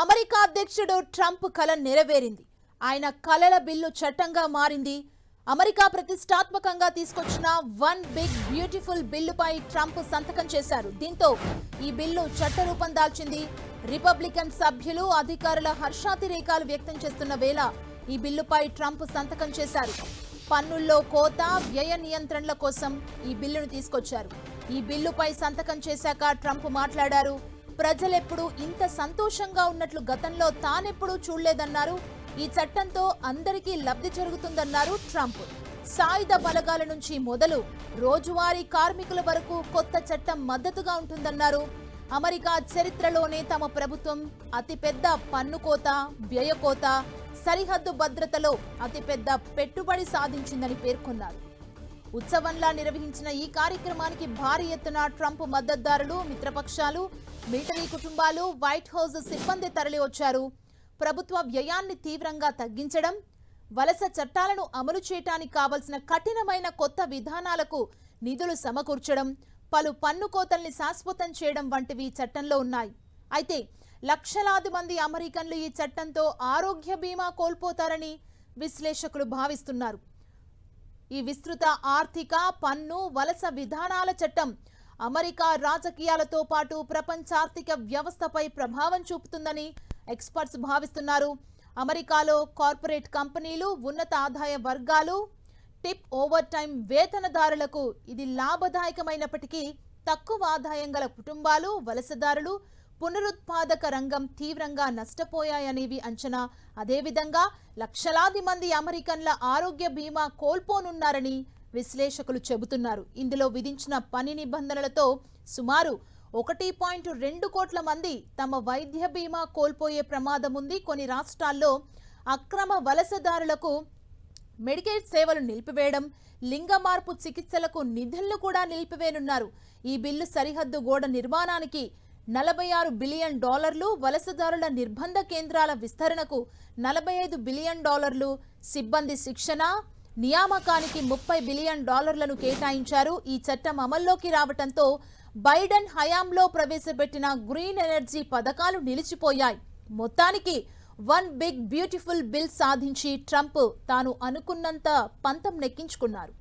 America అధ్యక్షుడు Trump కల నెరవేరింది. ఆయన కలల బిల్లు చట్టంగా మారింది. అమెరికా ప్రతిష్టాత్మకంగా తీసుకొచ్చిన వన్ బిగ్ బ్యూటిఫుల్ బిల్లుపై ట్రంప్ సంతకం చేశారు. దీంతో ఈ బిల్లు చట్టరూపం దాల్చింది. రిపబ్లికన్ సభ్యులు అధికారుల హర్షాతిరేకాలు వ్యక్తం చేస్తున్న వేళ ఈ బిల్లుపై ట్రంప్ సంతకం చేశారు. పన్నుల్లో కోత వ్యయ నియంత్రణల కోసం ఈ బిల్లును తీసుకొచ్చారు. ఈ బిల్లుపై సంతకం చేశాక ట్రంప్ మాట్లాడారు. ప్రజలెప్పుడు ఇంత సంతోషంగా ఉన్నట్లు గతంలో తానెప్పుడూ చూడలేదన్నారు. ఈ చట్టంతో అందరికీ లబ్ధి జరుగుతుందన్నారు ట్రంప్. సాయుధ బలగాల నుంచి మొదలు రోజువారీ కార్మికుల వరకు కొత్త చట్టం మద్దతుగా ఉంటుందన్నారు. అమెరికా చరిత్రలోనే తమ ప్రభుత్వం అతిపెద్ద పన్ను కోత వ్యయ కోత సరిహద్దు భద్రతలో అతిపెద్ద పెట్టుబడి సాధించిందని పేర్కొన్నారు. ఉత్సవంలా నిర్వహించిన ఈ కార్యక్రమానికి భారీ ఎత్తున ట్రంప్ మద్దతుదారులు మిత్రపక్షాలు మిలిటరీ కుటుంబాలు వైట్ హౌస్ సిబ్బంది తరలి వచ్చారు. ప్రభుత్వ వ్యయాన్ని తీవ్రంగా తగ్గించడం వలస చట్టాలను అమలు చేయటానికి కావలసిన కఠినమైన కొత్త విధానాలకు నిధులు సమకూర్చడం పలు పన్ను కోతల్ని శాశ్వతం చేయడం వంటివి చట్టంలో ఉన్నాయి. అయితే లక్షలాది మంది అమెరికన్లు ఈ చట్టంతో ఆరోగ్య బీమా కోల్పోతారని విశ్లేషకులు భావిస్తున్నారు. ఈ విస్తృత ఆర్థిక పన్ను వలస విధానాల చట్టం అమెరికా రాజకీయాలతో పాటు ప్రపంచ ఆర్థిక వ్యవస్థపై ప్రభావం చూపుతుందని ఎక్స్పర్ట్స్ భావిస్తున్నారు. అమెరికాలో కార్పొరేట్ కంపెనీలు ఉన్నత ఆదాయ వర్గాలు టిప్ ఓవర్ టైం వేతనదారులకు ఇది లాభదాయకమైనప్పటికీ తక్కువ ఆదాయం గల కుటుంబాలు వలసదారులు పునరుత్పాదక రంగం తీవ్రంగా నష్టపోయాయనేవి అంచనా. అదేవిధంగా లక్షలాది మంది అమెరికన్ల ఆరోగ్య బీమా కోల్పోనున్నారని విశ్లేషకులు చెబుతున్నారు. ఇందులో విధించిన పని నిబంధనలతో సుమారు ఒకటి పాయింట్ రెండు కోట్ల మంది తమ వైద్య బీమా కోల్పోయే ప్రమాదం ఉంది. కొన్ని రాష్ట్రాల్లో అక్రమ వలసదారులకు మెడికేట్ సేవలు నిలిపివేయడం లింగ మార్పు చికిత్సలకు నిధులను కూడా నిలిపివేయనున్నారు. ఈ బిల్లు సరిహద్దు గోడ నిర్మాణానికి నలభై ఆరు బిలియన్ డాలర్లు వలసదారుల నిర్బంధ కేంద్రాల విస్తరణకు నలభై ఐదు బిలియన్ డాలర్లు సిబ్బంది శిక్షణ నియామకానికి ముప్పై బిలియన్ డాలర్లను కేటాయించారు. ఈ చట్టం అమల్లోకి రావటంతో బైడెన్ హయాంలో ప్రవేశపెట్టిన గ్రీన్ ఎనర్జీ పథకాలు నిలిచిపోయాయి. మొత్తానికి వన్ బిగ్ బ్యూటిఫుల్ బిల్ సాధించి ట్రంప్ తాను అనుకున్నంత పంతం నెక్కించుకున్నారు.